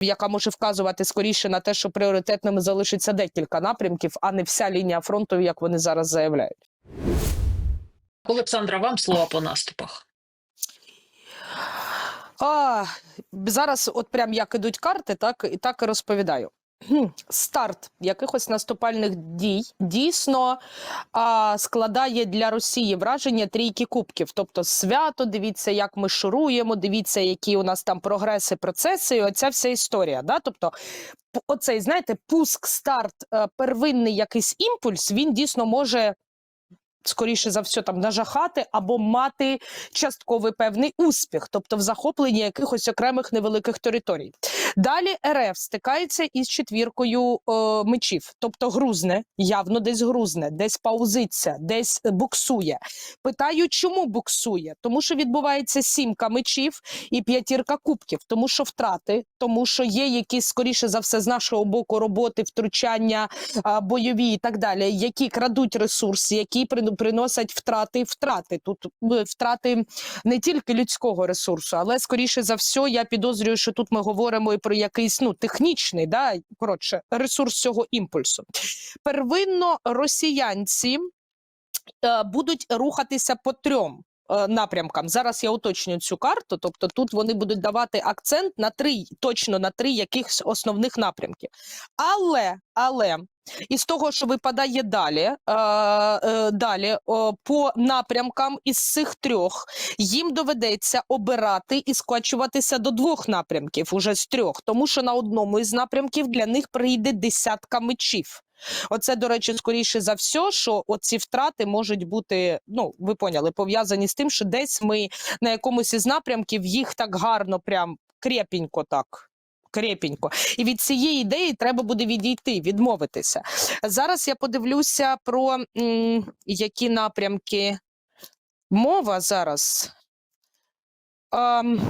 яка може вказувати скоріше на те, що пріоритетними залишиться декілька напрямків, а не вся лінія фронту, як вони зараз заявляють. Олександра, вам слово по наступах. А, зараз, от прям як ідуть карти, так і так і розповідаю. Старт якихось наступальних дій дійсно а, складає для Росії враження трійки кубків. Тобто свято, дивіться, як ми шуруємо, дивіться, які у нас там прогреси, процеси, і оця вся історія. Да? Тобто, оцей, знаєте, пуск, старт, е, первинний якийсь імпульс, він дійсно може. Скоріше за все, там нажахати або мати частковий певний успіх, тобто в захопленні якихось окремих невеликих територій. Далі РФ стикається із четвіркою е, мечів, тобто грузне, явно десь грузне, десь паузиться, десь буксує. Питаю, чому буксує? Тому що відбувається сімка мечів і п'ятірка кубків, тому що втрати, тому що є якісь, скоріше за все, з нашого боку роботи, втручання а, бойові і так далі, які крадуть ресурс, які приносять втрати втрати. Тут е, втрати не тільки людського ресурсу, але скоріше за все, я підозрюю, що тут ми говоримо і про якийсь ну технічний, да коротше, ресурс цього імпульсу. Первинно росіянці е, будуть рухатися по трьом. Е, Напрямкам зараз я уточнюю цю карту, тобто тут вони будуть давати акцент на три, точно на три якихось основних напрямків. Але, але із того, що випадає далі, е, е, далі по напрямкам із цих трьох їм доведеться обирати і скочуватися до двох напрямків уже з трьох, тому що на одному із напрямків для них прийде десятка мечів. Оце, до речі, скоріше за все, що оці втрати можуть бути, ну ви поняли, пов'язані з тим, що десь ми на якомусь із напрямків їх так гарно, прям крепенько так. Крепенько. І від цієї ідеї треба буде відійти, відмовитися. Зараз я подивлюся про м, які напрямки мова зараз. Ам,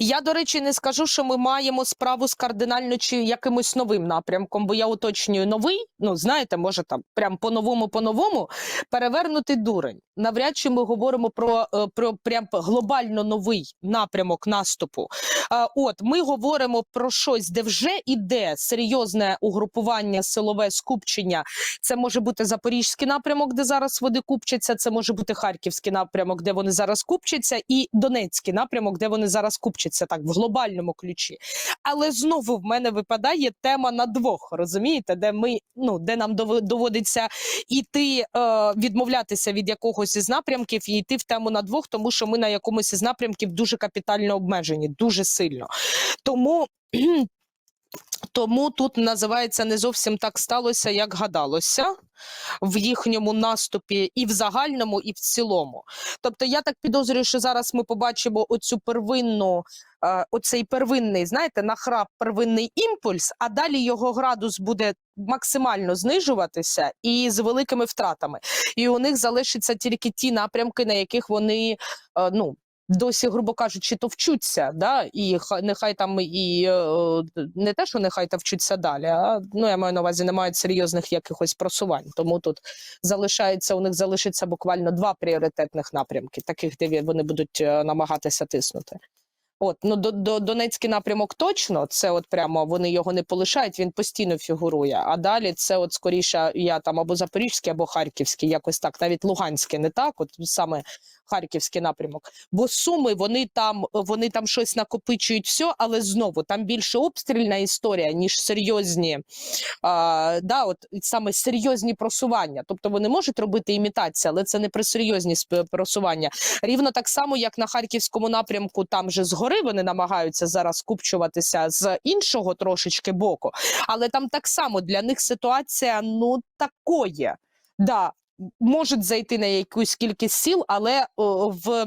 я, до речі, не скажу, що ми маємо справу з кардинально чи якимось новим напрямком, бо я уточнюю новий. Ну, знаєте, може там прям по-новому, по-новому перевернути дурень. Навряд чи ми говоримо про, е, про прям глобально новий напрямок наступу. От ми говоримо про щось, де вже іде серйозне угрупування, силове скупчення. Це може бути запорізький напрямок, де зараз вони купчаться. Це може бути харківський напрямок, де вони зараз купчаться, і Донецький напрямок, де вони зараз купчаться, так в глобальному ключі. Але знову в мене випадає тема на двох, розумієте, де ми ну де нам доводиться іти е, відмовлятися від якогось із напрямків і йти в тему на двох, тому що ми на якомусь із напрямків дуже капітально обмежені, дуже сильно. Тому. Тому тут називається не зовсім так сталося, як гадалося в їхньому наступі, і в загальному, і в цілому. Тобто, я так підозрюю, що зараз ми побачимо оцю первинну, е, оцей первинний, знаєте, нахрап, первинний імпульс, а далі його градус буде максимально знижуватися і з великими втратами. І у них залишаться тільки ті напрямки, на яких вони е, ну. Досі, грубо кажучи, то вчуться, да, і хай нехай там і е, не те, що нехай та вчуться далі, а ну я маю на увазі, не мають серйозних якихось просувань. Тому тут залишається у них залишиться буквально два пріоритетних напрямки, таких, де вони будуть е, намагатися тиснути. От ну до, до Донецький напрямок точно це от прямо вони його не полишають. Він постійно фігурує. А далі це от скоріше я там або Запорізький, або Харківський, якось так, навіть Луганський не так, от саме Харківський напрямок. Бо суми вони там вони там щось накопичують все, але знову там більше обстрільна історія, ніж серйозні, а, да, от саме серйозні просування. Тобто вони можуть робити імітацію, але це не при серйозні просування. Рівно так само, як на харківському напрямку, там же згори вони намагаються зараз скупчуватися з іншого трошечки боку, але там так само для них ситуація ну такої. Да, можуть зайти на якусь кількість сіл, але о, в.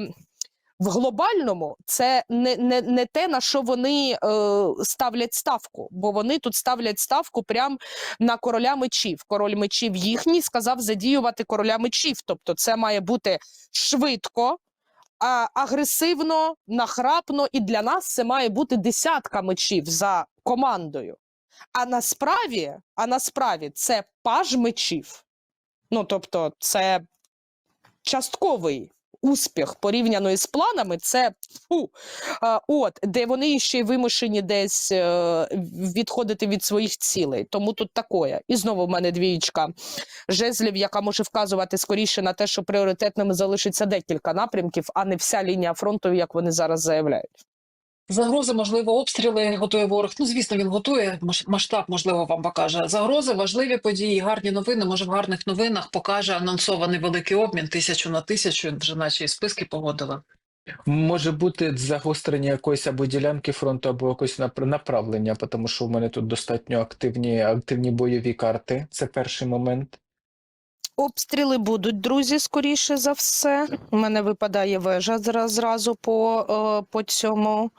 В глобальному це не, не, не те, на що вони е, ставлять ставку, бо вони тут ставлять ставку прямо на короля мечів. Король мечів їхній сказав задіювати короля мечів. Тобто, це має бути швидко, агресивно, нахрапно, і для нас це має бути десятка мечів за командою. А насправді, а насправді це паж мечів. Ну, тобто, це частковий успіх порівняно із планами, це фу. А, от, де вони ще й вимушені десь е, відходити від своїх цілей. Тому тут такое. І знову в мене двієчка жезлів, яка може вказувати скоріше на те, що пріоритетними залишиться декілька напрямків, а не вся лінія фронту, як вони зараз заявляють. Загрози, можливо, обстріли готує ворог. Ну, звісно, він готує. Масштаб, можливо, вам покаже. Загрози, важливі події, гарні новини. Може, в гарних новинах покаже анонсований великий обмін тисячу на тисячу. Вже наче і списки погодили. Може бути загострення якоїсь або ділянки фронту, або якось напр- направлення, тому що в мене тут достатньо активні, активні бойові карти. Це перший момент. Обстріли будуть, друзі, скоріше за все. У мене випадає вежа зра- зразу по, е, по цьому,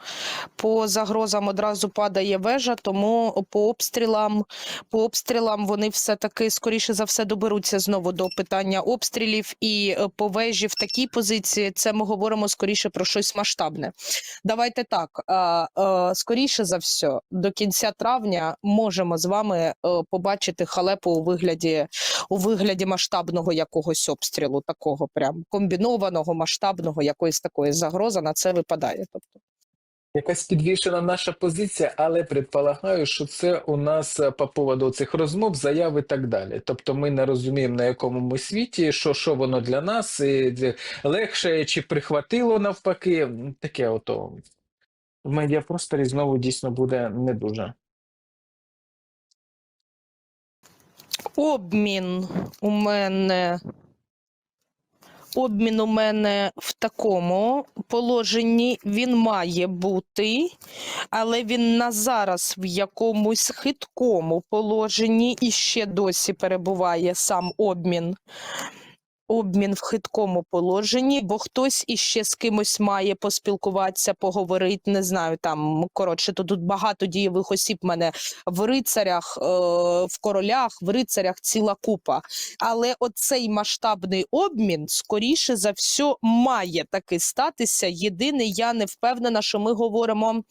по загрозам одразу падає вежа, тому по обстрілам, по обстрілам вони все-таки, скоріше за все, доберуться знову до питання обстрілів. І е, по вежі в такій позиції це ми говоримо скоріше про щось масштабне. Давайте так. е, Скоріше за все, до кінця травня можемо з вами побачити халепу у вигляді у вигляді масштабного якогось обстрілу, такого прям комбінованого, масштабного, якоїсь такої загрози на це випадає. Тобто, Якась підвішена наша позиція, але предполагаю, що це у нас е, по поводу цих розмов, заяв і так далі. Тобто ми не розуміємо, на якому ми світі, що, що воно для нас, і легше чи прихватило навпаки. Таке ото в медіапросторі знову дійсно буде не дуже. Обмін у мене. Обмін у мене в такому положенні він має бути, але він на зараз в якомусь хиткому положенні і ще досі перебуває сам обмін. Обмін в хиткому положенні, бо хтось іще з кимось має поспілкуватися, поговорити. Не знаю, там коротше, то тут багато дієвих осіб мене в рицарях, е, в королях, в рицарях ціла купа. Але оцей масштабний обмін, скоріше за все, має таки статися. Єдине, я не впевнена, що ми говоримо.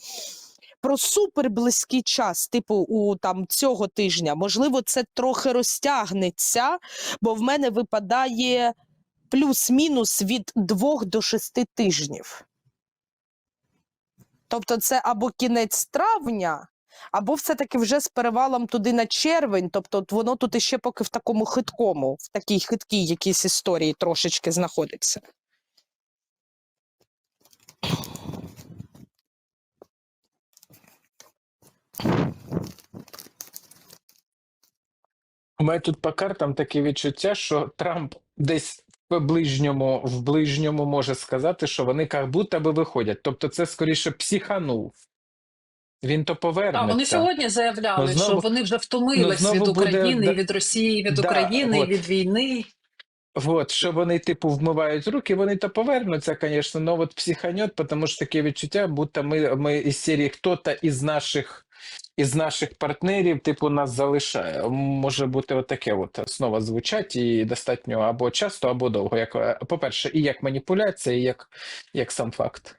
Про суперблизький час, типу у там цього тижня, можливо, це трохи розтягнеться, бо в мене випадає плюс-мінус від двох до шести тижнів. Тобто, це або кінець травня, або все-таки вже з перевалом туди на червень. Тобто, воно тут іще поки в такому хиткому, в такій хиткій якійсь історії трошечки знаходиться. У мене тут по картам таке відчуття, що Трамп десь в ближньому, в ближньому може сказати, що вони як будто би виходять. Тобто це скоріше психанув. Він то повернеться. А вони сьогодні заявляли, Ну, знову- що вони вже втомились ну, від України, і від Росії, від да, України, от. від війни. Вот, що вони, типу, вмивають руки, вони то повернуться, звісно, но от психанет, тому що таке відчуття, будто ми, ми із серії хто-то із наших, із наших партнерів, типу, нас залишає. Може бути отаке от знову звучать і достатньо або часто, або довго. Як, е, по-перше, і як маніпуляція, і як, як сам факт.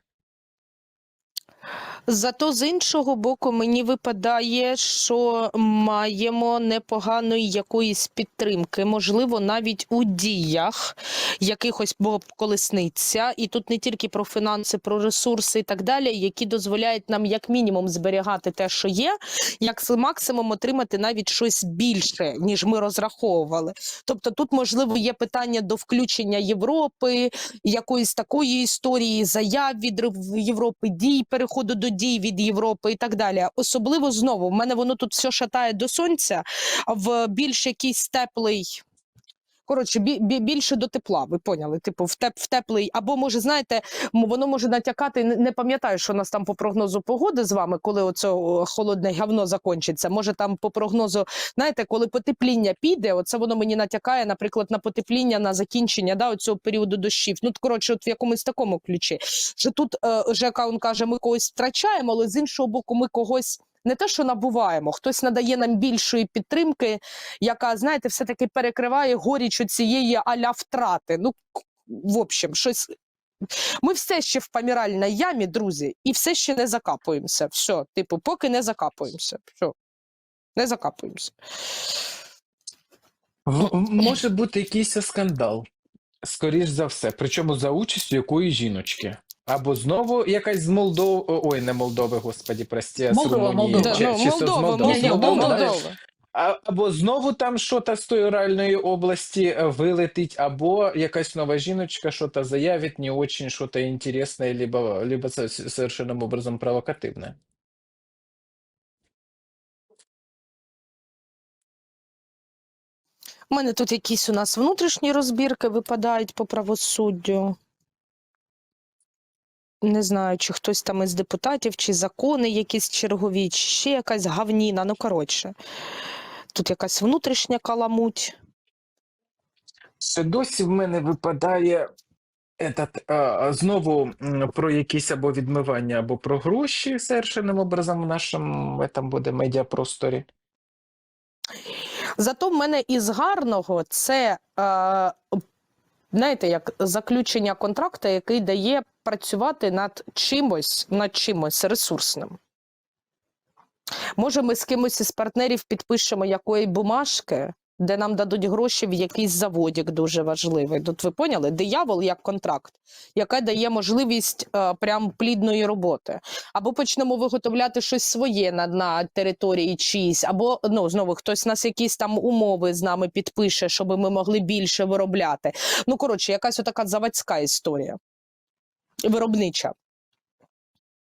Зато з іншого боку, мені випадає, що маємо непоганої якоїсь підтримки, можливо, навіть у діях якихось колесниця, і тут не тільки про фінанси, про ресурси і так далі, які дозволяють нам як мінімум зберігати те, що є, як максимум отримати навіть щось більше, ніж ми розраховували. Тобто, тут можливо є питання до включення Європи, якоїсь такої історії, заяв від Європи, дій, переходу до дій від Європи і так далі. Особливо знову, в мене воно тут все шатає до сонця, в більш якийсь теплий. Коротше, бі- бі- більше до тепла, ви поняли? Типу, в, теп, в теплий, або може, знаєте, воно може натякати. Не, пам'ятаю, що у нас там по прогнозу погоди з вами, коли оце холодне говно закінчиться. Може, там по прогнозу, знаєте, коли потепління піде, оце воно мені натякає, наприклад, на потепління на закінчення да, цього періоду дощів. Ну, коротше, от в якомусь такому ключі. Що тут е, ЖК він каже, ми когось втрачаємо, але з іншого боку, ми когось. Не те, що набуваємо, хтось надає нам більшої підтримки, яка, знаєте, все-таки перекриває горіч цієї аля втрати. Ну, в общем, щось. Ми все ще в поміральній ямі, друзі, і все ще не закапуємося. Все, типу, поки не закапуємося. Все, не закапуємося. Може бути якийсь скандал. Скоріш за все, причому за участю якої жіночки. Або знову якась з Молдови, ой, не Молдови, господі, прості, а з Молдова, Молдова. чи- ну, чисто з Молдови. Ні, ні, Молдова, Молдова. Молдова. Або знову там щось з тої реальної області е, вилетить, або якась нова жіночка що-то заявить не очень что-то интересное, либо, либо це с- совершенным образом провокативне. У мене тут якісь у нас внутрішні розбірки випадають по правосуддю. Не знаю, чи хтось там із депутатів, чи закони якісь чергові, чи ще якась гавніна. Ну, коротше, тут якась внутрішня каламуть. Ще досі в мене випадає этот, а, знову про якісь або відмивання, або про гроші совершенним образом в нашому там буде медіапросторі. Зато в мене із гарного це, е, знаєте, як заключення контракту, який дає працювати над чимось, над чимось ресурсним. Може, ми з кимось із партнерів підпишемо якої бумажки, де нам дадуть гроші в якийсь заводік дуже важливий. Тут ви поняли? Диявол як контракт, яка дає можливість е, прям плідної роботи. Або почнемо виготовляти щось своє на, на території чиїсь, або ну знову хтось нас якісь там умови з нами підпише, щоб ми могли більше виробляти. Ну коротше, якась отака заводська історія. Виробнича.